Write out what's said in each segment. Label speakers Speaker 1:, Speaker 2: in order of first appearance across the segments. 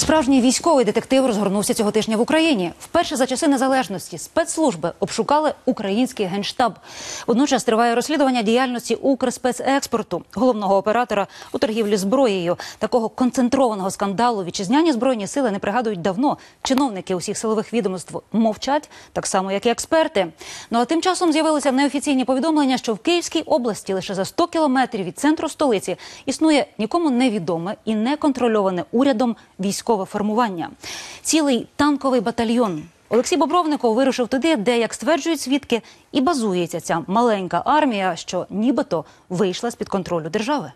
Speaker 1: Справжній військовий детектив розгорнувся цього тижня в Україні. Вперше за часи незалежності спецслужби обшукали український генштаб. Водночас триває розслідування діяльності Укрспецекспорту, головного оператора у торгівлі зброєю. Такого концентрованого скандалу вітчизняні збройні сили не пригадують давно. Чиновники усіх силових відомств мовчать, так само як і експерти. Ну а тим часом з'явилися неофіційні повідомлення, що в Київській області лише за 100 кілометрів від центру столиці існує нікому невідоме і не контрольоване урядом військове формування. Цілий танковий батальйон. Олексій Бобровников вирушив туди, де, як стверджують свідки, і базується ця маленька армія, що нібито вийшла з під контролю держави.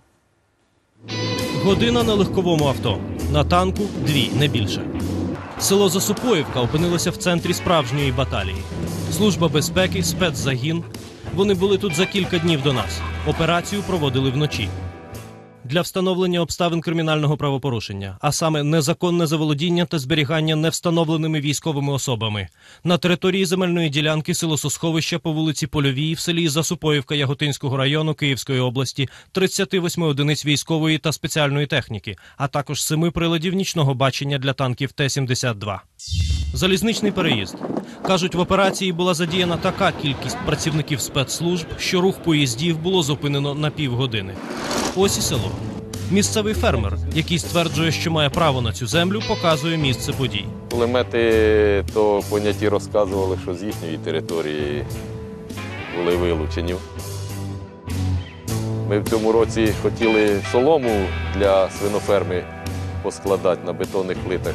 Speaker 2: Година на легковому авто. На танку дві, не більше. Село Засупоївка опинилося в центрі справжньої баталії. Служба безпеки, спецзагін. Вони були тут за кілька днів до нас. Операцію проводили вночі. Для встановлення обставин кримінального правопорушення, а саме незаконне заволодіння та зберігання невстановленими військовими особами на території земельної ділянки силососховища по вулиці Польовій в селі Засупоївка Яготинського району Київської області 38 одиниць військової та спеціальної техніки, а також семи приладів нічного бачення для танків Т-72. Залізничний переїзд. Кажуть, в операції була задіяна така кількість працівників спецслужб, що рух поїздів було зупинено на півгодини. Ось і село. Місцевий фермер, який стверджує, що має право на цю землю, показує місце подій.
Speaker 3: Кулемети то поняті розказували, що з їхньої території були вилучені. Ми в цьому році хотіли солому для свиноферми поскладати на бетонних плитах.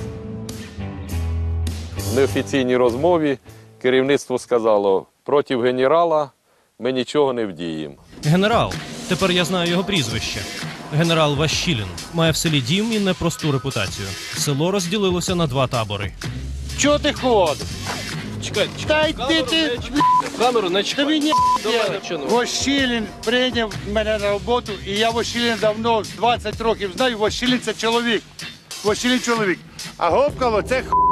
Speaker 3: Неофіційній розмові керівництво сказало, проти генерала ми нічого не вдіємо.
Speaker 2: Генерал, тепер я знаю його прізвище. Генерал Ващілін має в селі дім і непросту репутацію. Село розділилося на два табори.
Speaker 4: Чого ти ходиш?
Speaker 2: Чекай,
Speaker 4: Та йди ти,
Speaker 2: камеру не
Speaker 4: та мені Вощілін прийняв мене на роботу, і я Вощілін давно, 20 років знаю, Вощілін це чоловік. Вощілін чоловік. А Гопкало це х...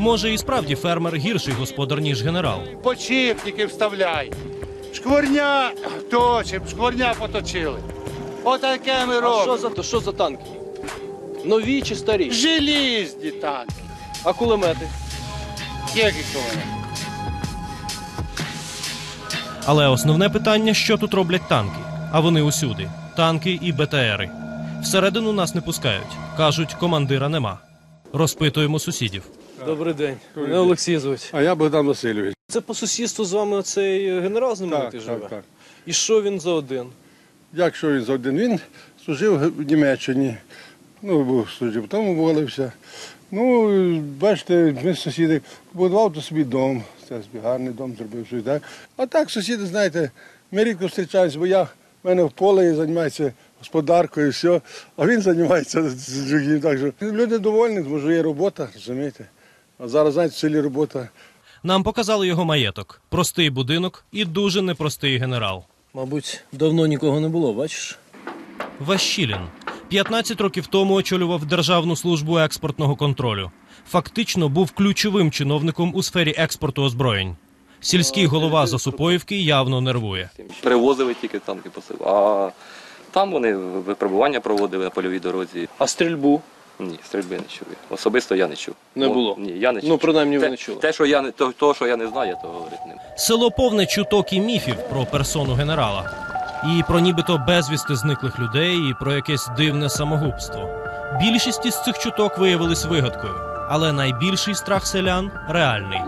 Speaker 2: Може, і справді фермер гірший господар, ніж генерал.
Speaker 4: почіпники вставляй. Шкворня точим, шкворня поточили. Отаке ми
Speaker 5: А що за? Що за танки? Нові чи старі?
Speaker 4: Желізні так.
Speaker 5: А кулемети?
Speaker 4: Які коли?
Speaker 2: Але основне питання, що тут роблять танки. А вони усюди: танки і БТРи. Всередину нас не пускають. кажуть, командира нема. Розпитуємо сусідів.
Speaker 5: Добрий день. Мене Олексій звуть.
Speaker 6: А я Богдан Васильович.
Speaker 5: Це по сусідству з вами цей генерал знаменитий живе?
Speaker 6: так, так.
Speaker 5: І що він за один?
Speaker 6: Якщо він за один, він служив в Німеччині. Ну, був служив, потім уволився. Ну, бачите, ми сусіди побудував до собі дом. Це собі гарний дом зробив щось так. А так, сусіди, знаєте, ми рідко зустрічаємося, бо я в мене в полі займаюся господаркою, все, а він займається з другим. Так що люди довольні, що є робота, розумієте. А зараз, знаєте, в селі робота.
Speaker 2: Нам показали його маєток, простий будинок і дуже непростий генерал.
Speaker 5: Мабуть, давно нікого не було, бачиш?
Speaker 2: Ващілін 15 років тому очолював Державну службу експортного контролю. Фактично був ключовим чиновником у сфері експорту озброєнь. Сільський голова Засупоївки явно нервує.
Speaker 7: Привозили тільки танки по. А там вони випробування проводили на польовій дорозі.
Speaker 5: А стрільбу?
Speaker 7: Ні, стрільби не чули. Особисто я не чув.
Speaker 5: Не було?
Speaker 7: Ні, я не чув.
Speaker 5: Ну, принаймні, ви
Speaker 7: те,
Speaker 5: не чули.
Speaker 7: Те, що я не то, то, що я не знаю, я то говорити не.
Speaker 2: Село повне чуток і міфів про персону генерала, і про нібито безвісти зниклих людей, і про якесь дивне самогубство. Більшість із цих чуток виявились вигадкою, але найбільший страх селян реальний.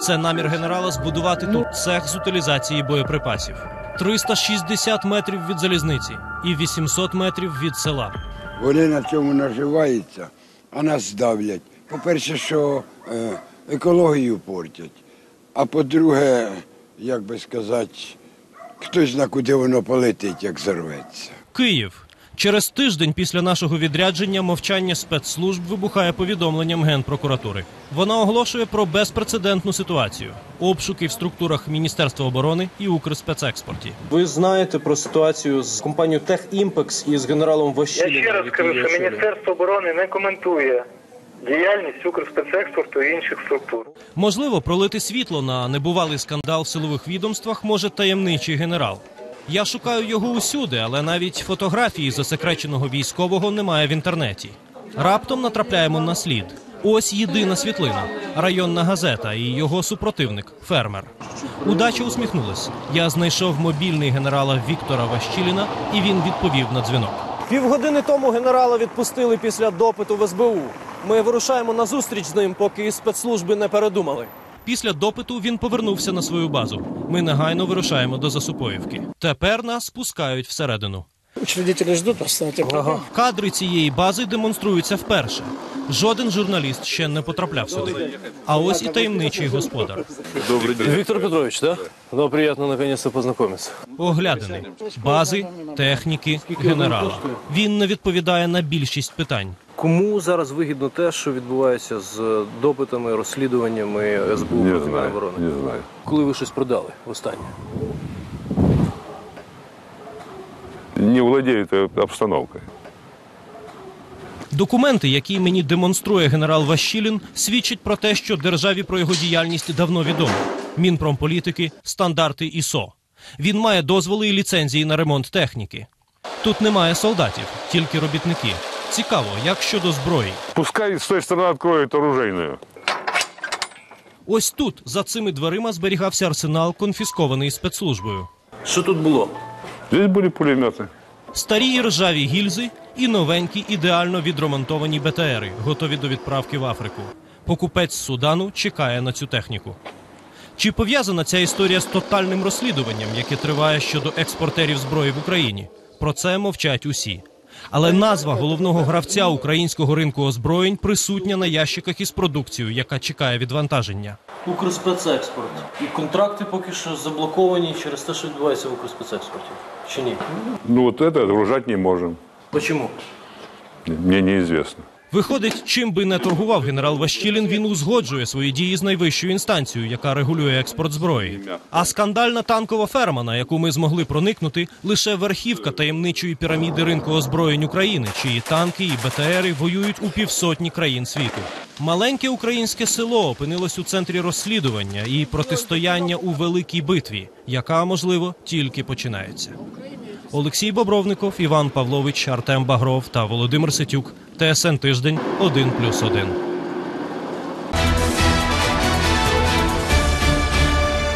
Speaker 2: Це намір генерала збудувати тут цех з утилізації боєприпасів. 360 метрів від залізниці і 800 метрів від села.
Speaker 8: Вони на цьому наживаються, а нас давлять. По-перше, що е, екологію портять. А по-друге, як би сказати, хтось зна, куди воно полетить, як зарветься.
Speaker 2: Київ. Через тиждень після нашого відрядження мовчання спецслужб вибухає повідомленням Генпрокуратури. Вона оголошує про безпрецедентну ситуацію: обшуки в структурах Міністерства оборони і Укрспецекспорті.
Speaker 5: Ви знаєте про ситуацію з компанією Техімпекс і з генералом Ващіліном?
Speaker 9: Я ще раз скажу, що? Міністерство оборони не коментує діяльність Укрспецекспорту і інших структур.
Speaker 2: Можливо, пролити світло на небувалий скандал в силових відомствах може таємничий генерал. Я шукаю його усюди, але навіть фотографії засекреченого військового немає в інтернеті. Раптом натрапляємо на слід. Ось єдина світлина, районна газета і його супротивник фермер. Удача усміхнулась. Я знайшов мобільний генерала Віктора Ващіліна, і він відповів на дзвінок.
Speaker 5: Півгодини тому генерала відпустили після допиту в СБУ. Ми вирушаємо на зустріч з ним, поки спецслужби не передумали.
Speaker 2: Після допиту він повернувся на свою базу. Ми негайно вирушаємо до Засупоївки. Тепер нас пускають всередину.
Speaker 10: Учредители ждут, просто ага.
Speaker 2: Кадри цієї бази демонструються вперше. Жоден журналіст ще не потрапляв сюди. А ось і таємничий господар.
Speaker 5: Віктор Петрович, да? Ну, приємно наконец-то познайомитися.
Speaker 2: Оглядини бази, техніки, генерала. Він не відповідає на більшість питань.
Speaker 5: Кому зараз вигідно те, що відбувається з допитами, розслідуваннями СБУ
Speaker 3: Не
Speaker 5: проти
Speaker 3: знаю,
Speaker 5: Міноборони?
Speaker 3: не знаю.
Speaker 5: Коли ви щось продали останнє?
Speaker 3: Не владеют обстановкой.
Speaker 2: Документи, які мені демонструє генерал Ващілін, свідчать про те, що державі про його діяльність давно відомо. Мінпромполітики, стандарти ІСО. Він має дозволи і ліцензії на ремонт техніки. Тут немає солдатів, тільки робітники. Цікаво, як щодо зброї.
Speaker 3: Пускай с той стороны откроют оружейную.
Speaker 2: Ось тут, за цими дверима, зберігався арсенал, конфіскований спецслужбою.
Speaker 5: Що тут було?
Speaker 3: Здесь были пулеметы.
Speaker 2: Старі і ржаві гільзи і новенькі ідеально відремонтовані БТРи, готові до відправки в Африку. Покупець з Судану чекає на цю техніку. Чи пов'язана ця історія з тотальним розслідуванням, яке триває щодо експортерів зброї в Україні? Про це мовчать усі. Але назва головного гравця українського ринку озброєнь присутня на ящиках із продукцією, яка чекає відвантаження.
Speaker 5: Укрспецекспорт. І контракти поки що заблоковані через те, що відбувається в Укрспецекспорті. Чи ні?
Speaker 3: Ну от це отгружать не можемо.
Speaker 5: Чому?
Speaker 3: Мені неизвестно.
Speaker 2: Виходить, чим би не торгував генерал Ващілін, він узгоджує свої дії з найвищою інстанцією, яка регулює експорт зброї. А скандальна танкова ферма, на яку ми змогли проникнути, лише верхівка таємничої піраміди ринку озброєнь України, чиї танки і БТРи воюють у півсотні країн світу. Маленьке українське село опинилось у центрі розслідування і протистояння у великій битві, яка можливо тільки починається. Олексій Бобровников, Іван Павлович, Артем Багров та Володимир Ситюк. ТСН тиждень 1+,1.